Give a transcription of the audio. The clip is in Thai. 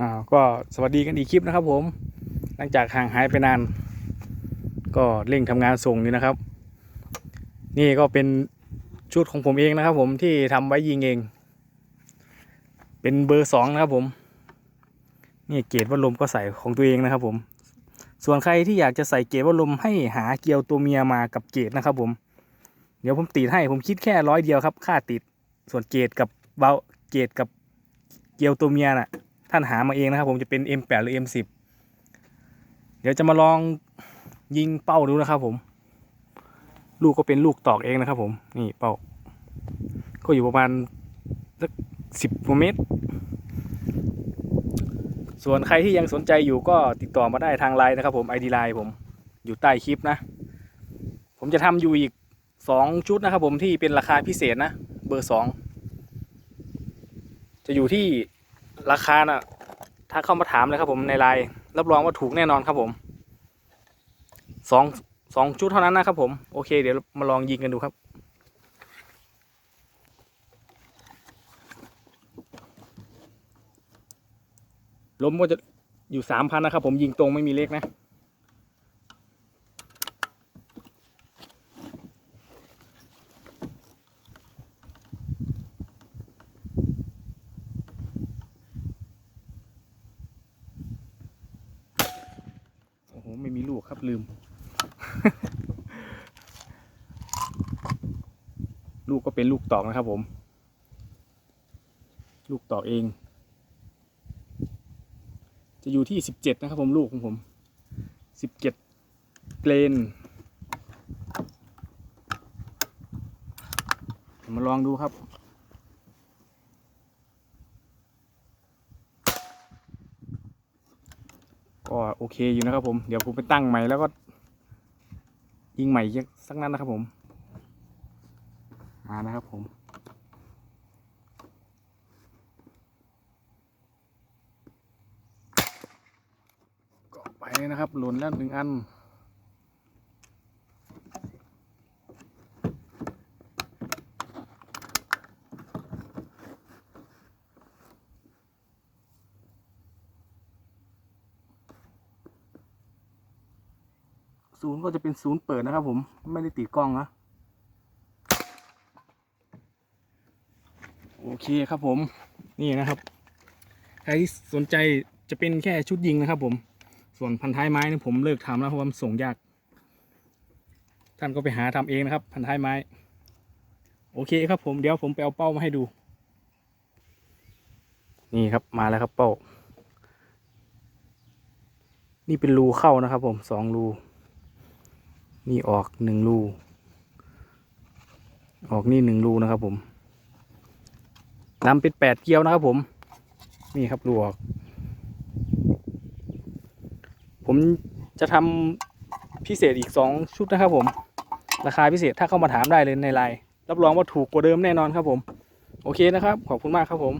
อ่าก็สวัสดีกันอีกคลิปนะครับผม หลังจากห่างหายไปนาน ก็เร่งทำงานส่งอยู่นะครับ นี่ก็เป็นชุดของผมเองนะครับ ผมที่ทำไว้ยิงเอง เป็นเบอร์สองนะครับผม นี่เกรดวัดลมก็ใส่ของตัวเองนะครับ ผม ส่วนใครที่อยากจะใส่เกรดวัดลมให้หาเกลียวตัวเมียมากับเกรดนะครับ ผม เดี๋ยวผมติดให้ผมคิดแค่ร้อยเดียวครับ ค่าติด ส่วนเกรดกับเบาเกรดกับเกลียวตัวเมียน่ะ ท่านหามาเองนะครับผมจะเป็น M8 หรือ M10 เดี๋ยวจะมาลองยิงเป้าดูนะครับผม ลูกก็เป็นลูกตอกเองนะครับผม นี่เป้า ก็อยู่ประมาณสักสิบเมตร ส่วนใครที่ยังสนใจอยู่ก็ติดต่อมาได้ทางไลน์นะครับผม ID ไลน์ผมอยู่ใต้คลิปนะ ผมจะทำอยู่อีกสองชุดนะครับผมที่เป็นราคาพิเศษนะ เบอร์สองจะอยู่ที่ ราคาน่ะถ้าเข้ามาถามเลยครับผมในไลน์รับรองว่าถูกแน่นอนครับผมสองสองชุดเท่านั้นนะครับผมโอเค เดี๋ยวมาลองยิงกันดูครับ ล้มก็จะอยู่สามพันนะครับผมยิงตรงไม่มีเลขนะ ไม่มีลูกครับลืม ลูกก็เป็นลูกตอกนะครับผม ลูกตอกเอง จะอยู่ที่สิบเจ็ดนะครับผมลูกของผมสิบเจ็ดเกรนมาลองดูครับ ก็โอเคอยู่นะครับผม เดี๋ยวผมไปตั้งใหม่แล้วก็ยิงใหม่สักนั้นนะครับผม มานะครับผมก็ไปนะครับหล่นแล้วหนึ่งอัน ศูนย์ก็จะเป็นศูนย์เปิดนะครับ ผมไม่ได้ติดกล้องนะโอเคครับผมนี่นะครับ ใครที่สนใจจะเป็นแค่ชุดยิงนะครับ ผมส่วนพันท้ายไม้นี่ผมเลิกทำแล้วเพราะว่ามันส่งยาก ท่านก็ไปหาทำเองนะครับ พันท้ายไม้ โอเคครับผมเดี๋ยวผมไปเอาเป้ามาให้ดู นี่ครับมาแล้วครับเป้า นี่เป็นรูเข้านะครับ ผมสองรู นี่ออกหนึ่งรูออกนี่หนึ่งรูนะครับผมนำเป็นแปดเกลียวนะครับผม นี่ครับรูออก ผมจะทำพิเศษอีกสองชุดนะครับผม ราคาพิเศษถ้าเข้ามาถามได้เลยในไลน์รับรองว่าถูกกว่าเดิมแน่นอนครับผม โอเคนะครับ ขอบคุณมากครับผม